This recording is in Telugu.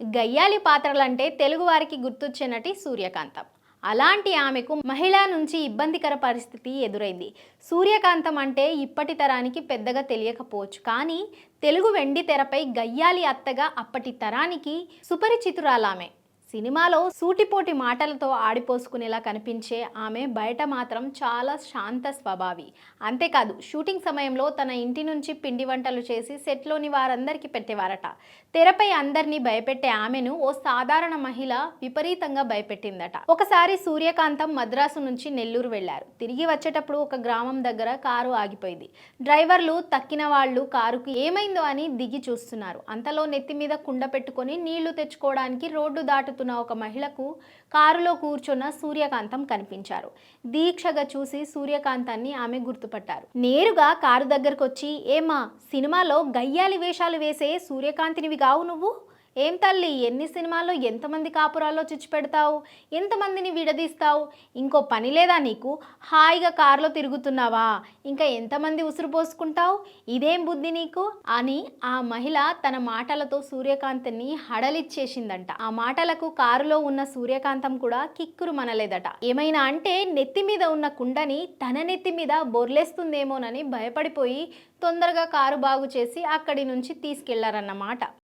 గయ్యాలి పాత్రలంటే తెలుగువారికి గుర్తొచ్చే నటి సూర్యకాంతం. అలాంటి ఆమెకు మహిళ నుంచి ఇబ్బందికర పరిస్థితి ఎదురైంది. సూర్యకాంతం అంటే ఇప్పటి తరానికి పెద్దగా తెలియకపోవచ్చు. కానీ తెలుగు వెండి తెరపై గయ్యాలి అత్తగా అప్పటి తరానికి సుపరిచితురాలామె. సినిమాలో సూటిపోటి మాటలతో ఆడిపోసుకునేలా కనిపించే ఆమె బయట మాత్రం చాలా శాంత స్వభావి. అంతేకాదు షూటింగ్ సమయంలో తన ఇంటి నుంచి పిండి వంటలు చేసి సెట్లోని వారందరికీ పెట్టేవారట. తెరపై అందరినీ భయపెట్టే ఆమెను ఓ సాధారణ మహిళ విపరీతంగా భయపెట్టిందట. ఒకసారి సూర్యకాంతం మద్రాసు నుంచి నెల్లూరు వెళ్ళారు తిరిగి వచ్చేటప్పుడు ఒక గ్రామం దగ్గర కారు ఆగిపోయింది. డ్రైవర్లు తక్కిన వాళ్ళు కారుకి ఏమైందో అని దిగి చూస్తున్నారు. అంతలో నెత్తి మీద కుండ పెట్టుకొని నీళ్ళు తెచ్చుకోవడానికి రోడ్డు దాటుతున్న ఒక మహిళకు కారులో కూర్చున్న సూర్యకాంతం కనిపించారు. దీక్షగా చూసి సూర్యకాంతాన్ని ఆమె గుర్తుపట్టారు. నేరుగా కారు దగ్గరకు వచ్చి ఏమా సినిమాలో గయ్యాలి వేషాలు వేసే సూర్యకాంతినివి కావు నువ్వు? ఏం తల్లి ఎన్ని సినిమాల్లో ఎంతమంది కాపురాల్లో చిచ్చు పెడతావు? ఎంతమందిని విడదీస్తావు? ఇంకో పని లేదా నీకు? హాయిగా కారులో తిరుగుతున్నావా? ఇంకా ఎంతమంది ఉసురు పోసుకుంటావు? ఇదేం బుద్ధి నీకు? అని ఆ మహిళ తన మాటలతో సూర్యకాంత్ని హడలిచ్చేసిందంట. ఆ మాటలకు కారులో ఉన్న సూర్యకాంతం కూడా కిక్కురు మనలేదట. ఏమైనా అంటే నెత్తి మీద ఉన్న కుండని తన నెత్తి మీద బొర్లేస్తుందేమోనని భయపడిపోయి తొందరగా కారు బాగు చేసి అక్కడి నుంచి తీసుకెళ్ళారన్నమాట.